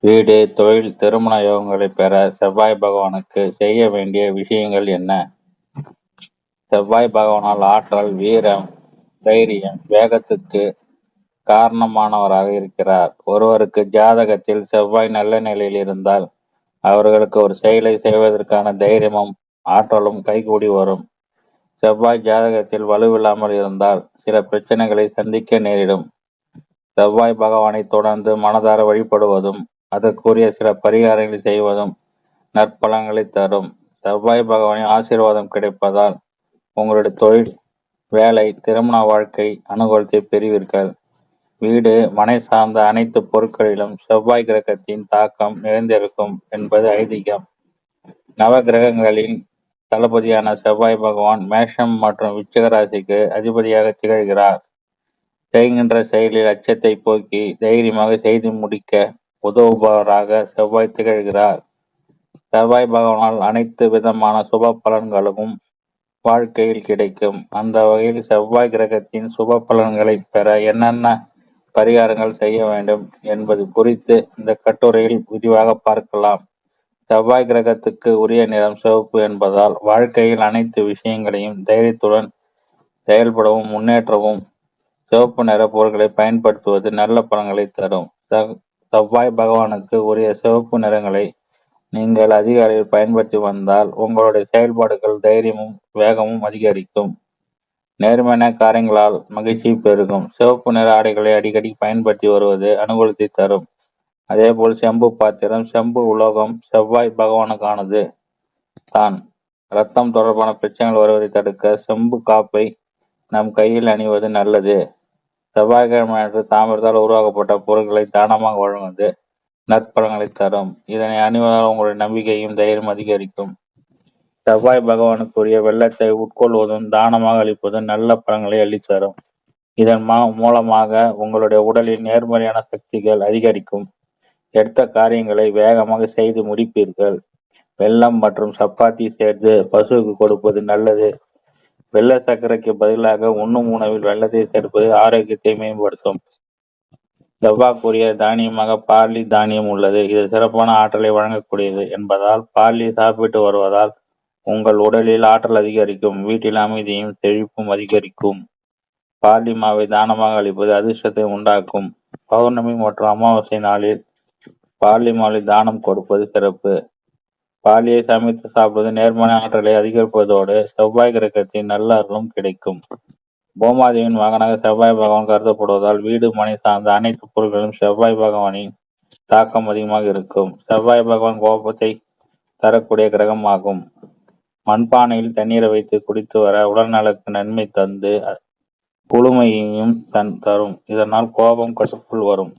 வீடு, தொழில், திருமண யோகங்களைப் பெற செவ்வாய் பகவானுக்கு செய்ய வேண்டிய விஷயங்கள் என்ன? செவ்வாய் பகவானால் ஆற்றல், வீரம், தைரியம், வேகத்துக்கு காரணமானவராக இருக்கிறார். ஒருவருக்கு ஜாதகத்தில் செவ்வாய் நல்ல நிலையில் இருந்தால் அவர்களுக்கு ஒரு செயலை செய்வதற்கான தைரியமும் ஆற்றலும் கைகூடி வரும். செவ்வாய் ஜாதகத்தில் வலுவில்லாமல் இருந்தால் சில பிரச்சனைகளை சந்திக்க நேரிடும். செவ்வாய் பகவானை தொடர்ந்து மனதார வழிபடுவதும் அதற்குரிய சில பரிகாரங்களை செய்வதும் நற்பலன்களை தரும். செவ்வாய் பகவானின் ஆசீர்வாதம் கிடைப்பதால் உங்களுடைய தொழில், வேலை, திருமண வாழ்க்கை அனுகூலத்தை பெறுவீர்கள். வீடு, மனை சார்ந்த அனைத்து பொருட்களிலும் செவ்வாய் கிரகத்தின் தாக்கம் நிறைந்திருக்கும் என்பது ஐதீகம். நவ கிரகங்களின் தளபதியான செவ்வாய் பகவான் மேஷம் மற்றும் விச்சகராசிக்கு அதிபதியாக திகழ்கிறார். செய்கின்ற செயலில் அச்சத்தை போக்கி தைரியமாக செய்து முடிக்க உதவுபவராக செவ்வாய் திகழ்கிறார். செவ்வாய் பகவானால் அனைத்து விதமான சுப பலன்களும் வாழ்க்கையில் கிடைக்கும். அந்த வகையில் செவ்வாய் கிரகத்தின் சுப பலன்களை பெற என்னென்ன பரிகாரங்கள் செய்ய வேண்டும் என்பது குறித்து இந்த கட்டுரையில் விரிவாக பார்க்கலாம். செவ்வாய் கிரகத்துக்கு உரிய நிறம் சிவப்பு என்பதால் வாழ்க்கையில் அனைத்து விஷயங்களையும் தைரியத்துடன் செயல்படவும் முன்னேற்றவும் சிவப்பு நிற பொருட்களை பயன்படுத்துவது நல்ல பலன்களை தரும். செவ்வாய் பகவானுக்கு உரிய சிவப்பு நிறங்களை நீங்கள் அதிக அளவில் பயன்படுத்தி வந்தால் உங்களுடைய செயல்பாடுகள் தைரியமும் வேகமும் அதிகரிக்கும். நேர்மையான காரியங்களால் மகிழ்ச்சி பெருகும். சிவப்பு நிற ஆடைகளை அடிக்கடி பயன்படுத்தி வருவது அனுகூலத்தை தரும். அதேபோல் செம்பு பாத்திரம், செம்பு உலோகம் செவ்வாய் பகவானுக்கானது தான். ரத்தம் தொடர்பான பிரச்சனைகள் வருவதை தடுக்க செம்பு காப்பை நம் கையில் அணிவது நல்லது. செவ்வாய்க்கிழமை அன்று தாமிரத்தால் உருவாக்கப்பட்ட பொருட்களை தானமாக வழங்குவது நற்பலன்களை தரும். இதனை அணிவதால் உங்களுடைய நம்பிக்கையும் தைரியம் அதிகரிக்கும். செவ்வாய் பகவானுக்குரிய வெள்ளத்தை உட்கொள்வதும் தானமாக அளிப்பதும் நல்ல பலன்களை அள்ளித்தரும். இதன் மூலமாக உங்களுடைய உடலின் நேர்மறையான சக்திகள் அதிகரிக்கும். எடுத்த காரியங்களை வேகமாக செய்து முடிப்பீர்கள். வெல்லம் மற்றும் சப்பாத்தி சேர்த்து பசுவுக்கு கொடுப்பது நல்லது. வெள்ள சர்க்கரைக்கு பதிலாக உண்ணும் உணவில் வெள்ளத்தை சேர்ப்பது ஆரோக்கியத்தை மேம்படுத்தும். செவ்வாய்க்குரிய தானியமாக பார்லி தானியம் உள்ளது. இது சிறப்பான ஆற்றலை வழங்கக்கூடியது என்பதால் பார்லி சாப்பிட்டு வருவதால் உங்கள் உடலில் ஆற்றல் அதிகரிக்கும். வீட்டில் அமைதியும் செழிப்பும் அதிகரிக்கும். பார்லி மாவை தானமாக அளிப்பது அதிர்ஷ்டத்தை உண்டாக்கும். பௌர்ணமி மற்றும் அமாவாசை நாளில் பார்லி மாவில் தானம் கொடுப்பது சிறப்பு. பாலியை சமைத்து சாப்பிடுவது நேர்மறை ஆற்றலை அதிகரிப்பதோடு செவ்வாய் கிரகத்தின் நல்ல அருளும் கிடைக்கும். பூமாதேவியின் மகனாக செவ்வாய் பகவான் கருதப்படுவதால் வீடு, மனை சார்ந்த அனைத்து பொருட்களும் செவ்வாய் பகவானின் தாக்கம் அதிகமாக இருக்கும். செவ்வாய் பகவான் கோபத்தை தரக்கூடிய கிரகம் ஆகும். மண்பானையில் தண்ணீரை வைத்து குடித்து வர உடல் நலக்கு நன்மை தந்து குளுமையையும் தரும். இதனால் கோபம் கட்டுக்குள் வரும்.